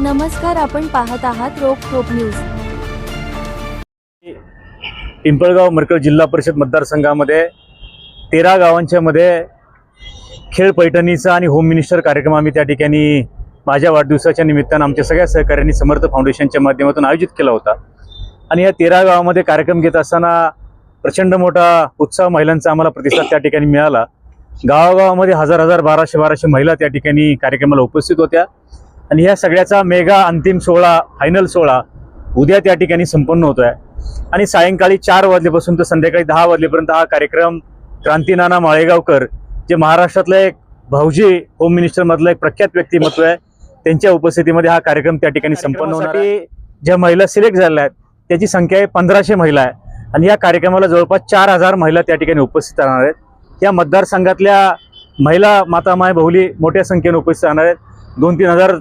नमस्कार आपण पाहत आहात रोप टोप न्यूज. पिंपळगाव मरकळ जिल्हा परिषद मतदारसंघामध्ये तेरा गावांच्या मध्ये खेळ पैठणीचा आणि होम मिनिस्टर कार्यक्रम आम्ही त्या ठिकाणी माझ्या वाढदिवसाच्या निमित्तानं आमच्या सगळ्या सहकाऱ्यांनी समर्थ फाउंडेशनच्या माध्यमातून आयोजित केला होता. आणि या तेरा गावामध्ये कार्यक्रम घेत असताना प्रचंड मोठा उत्साह महिलांचा आम्हाला प्रतिसाद त्या ठिकाणी मिळाला. गावागावामध्ये हजार हजार बाराशे बाराशे महिला त्या ठिकाणी कार्यक्रमाला उपस्थित होत्या. आणि ह्या सगळ्याचा मेगा अंतिम सोहळा फायनल सोहळा उद्या त्या ठिकाणी संपन्न होतोय. आणि सायंकाळी चार वाजल्यापासून तर संध्याकाळी दहा वाजलेपर्यंत हा कार्यक्रम क्रांतीनाना माळेगावकर जे महाराष्ट्रातलं एक भाऊजी होम मिनिस्टर मधलं एक प्रख्यात व्यक्तिमत्व आहे त्यांच्या उपस्थितीमध्ये हा कार्यक्रम त्या ठिकाणी संपन्न होणार ज्या महिला सिलेक्ट झाल्या आहेत त्याची संख्या आहे पंधराशे महिला आहे. आणि या कार्यक्रमाला जवळपास चार हजार महिला त्या ठिकाणी उपस्थित राहणार आहेत. या मतदारसंघातल्या महिला माता माय बहुली मोठ्या संख्येने उपस्थित राहणार आहेत. दोन तीन हजार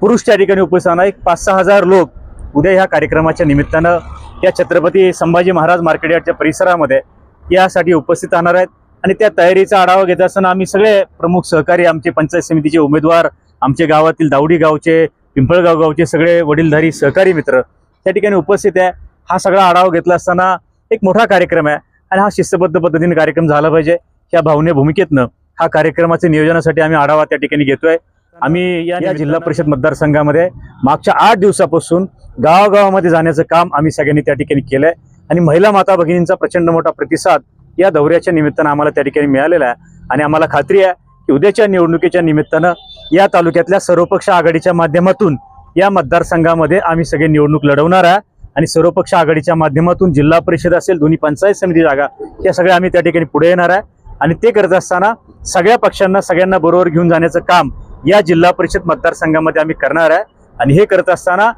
पुरुष त्या ठिकाणी उपस्थित राहणार. एक पाच सहा हजार लोक उद्या ह्या कार्यक्रमाच्या निमित्तानं या छत्रपती संभाजी महाराज मार्केट यार्डच्या परिसरामध्ये यासाठी उपस्थित राहणार आहेत. आणि त्या तयारीचा आढावा घेत असताना आम्ही सगळे प्रमुख सहकारी आमचे पंचायत समितीचे उमेदवार आमचे गावातील दावडी गावचे पिंपळगाव गावचे सगळे वडीलधारी सहकारी मित्र त्या ठिकाणी उपस्थित आहे. हा सगळा आढावा घेतला असताना एक मोठा कार्यक्रम आहे आणि हा शिस्तबद्ध पद्धतीने कार्यक्रम झाला पाहिजे. या भावने भूमिकेतनं हा कार्यक्रमाच्या नियोजनासाठी आम्ही आढावा त्या ठिकाणी घेतोय. आम्ही या जिल्हा परिषद मतदारसंघामध्ये मागच्या आठ दिवसापासून गावागावामध्ये जाण्याचं काम आम्ही सगळ्यांनी त्या ठिकाणी केलंय. आणि महिला माता भगिनींचा प्रचंड मोठा प्रतिसाद या दौऱ्याच्या निमित्तानं आम्हाला त्या ठिकाणी मिळालेला आहे. आणि आम्हाला खात्री आहे की उद्याच्या निवडणुकीच्या निमित्तानं या तालुक्यातल्या सर्वपक्ष आघाडीच्या माध्यमातून या मतदारसंघामध्ये आम्ही सगळे निवडणूक लढवणार आहे. आणि सर्वपक्ष आघाडीच्या माध्यमातून जिल्हा परिषद असेल दोन्ही पंचायत समिती जागा या सगळ्या आम्ही त्या ठिकाणी पुढे येणार आहे. आणि ते करत असताना सगळ्या पक्षांना सगळ्यांना बरोबर घेऊन जाण्याचं काम या जिल्हा परिषद मतदारसंघामध्ये आम्ही करणार आहे. आणि हे करत असताना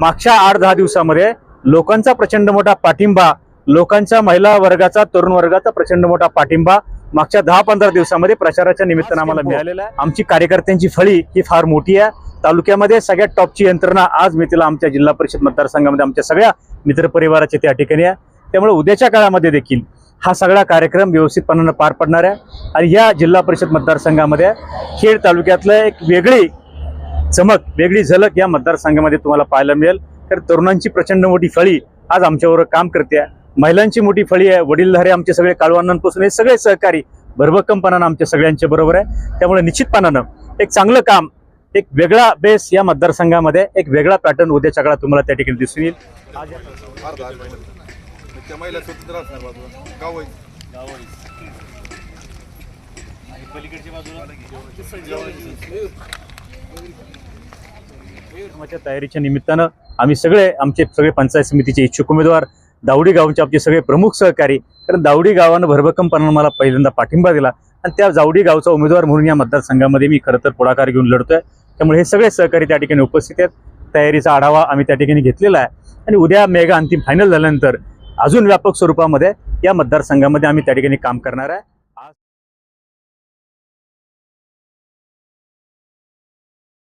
मागच्या आठ दहा दिवसामध्ये लोकांचा प्रचंड मोठा पाठिंबा लोकांच्या महिला वर्गाचा तरुण वर्गाचा प्रचंड मोठा पाठिंबा मागच्या दहा पंधरा दिवसामध्ये प्रचाराच्या निमित्तानं आम्हाला मिळालेला आहे. आमची कार्यकर्त्यांची फळी ही फार मोठी आहे. तालुक्यामध्ये सगळ्यात टॉपची यंत्रणा आज मी तिला आमच्या जिल्हा परिषद मतदारसंघामध्ये आमच्या सगळ्या मित्रपरिवाराचे त्या ठिकाणी आहे. त्यामुळे उद्याच्या काळामध्ये देखील हा सगळा कार्यक्रम व्यवस्थितपणानं पार पडणार आहे. आणि या जिल्हा परिषद मतदारसंघामध्ये खेड तालुक्यातलं एक वेगळी चमक वेगळी झलक या मतदारसंघामध्ये तुम्हाला पाहायला मिळेल. तर तरुणांची प्रचंड मोठी फळी आज आमच्याबरोबर काम करते आहे. महिलांची मोठी फळी आहे. वडीलधारे आमचे सगळे काळवांपासून हे सगळे सहकारी भरभक्कमपणानं आमच्या सगळ्यांच्या बरोबर आहे. त्यामुळे निश्चितपणानं एक चांगलं काम एक वेगळा बेस या मतदारसंघामध्ये एक वेगळा पॅटर्न उद्याच्या काळात तुम्हाला त्या ठिकाणी दिसून येईल. त्या महिला स्वतंत्र असणार बाजूला. गाव आहे. कार्यक्रमाच्या तयारीच्या निमित्तानं आम्ही सगळे आमचे सगळे पंचायत समितीचे इच्छुक उमेदवार दावडी गावचे आमचे सगळे प्रमुख सहकारी कारण दावडी गावानं भरभक्कमपणानं मला पहिल्यांदा पाठिंबा दिला. आणि त्या जावडी गावचा उमेदवार म्हणून या मतदारसंघामध्ये मी खरं तर पुढाकार घेऊन लढतोय. त्यामुळे हे सगळे सहकारी त्या ठिकाणी उपस्थित आहेत. तयारीचा आढावा आम्ही त्या ठिकाणी घेतलेला आहे. आणि उद्या मेगा अंतिम फायनल झाल्यानंतर अजून व्यापक स्वरूपामध्ये या मतदारसंघामध्ये आम्ही त्या ठिकाणी काम करणार आहे.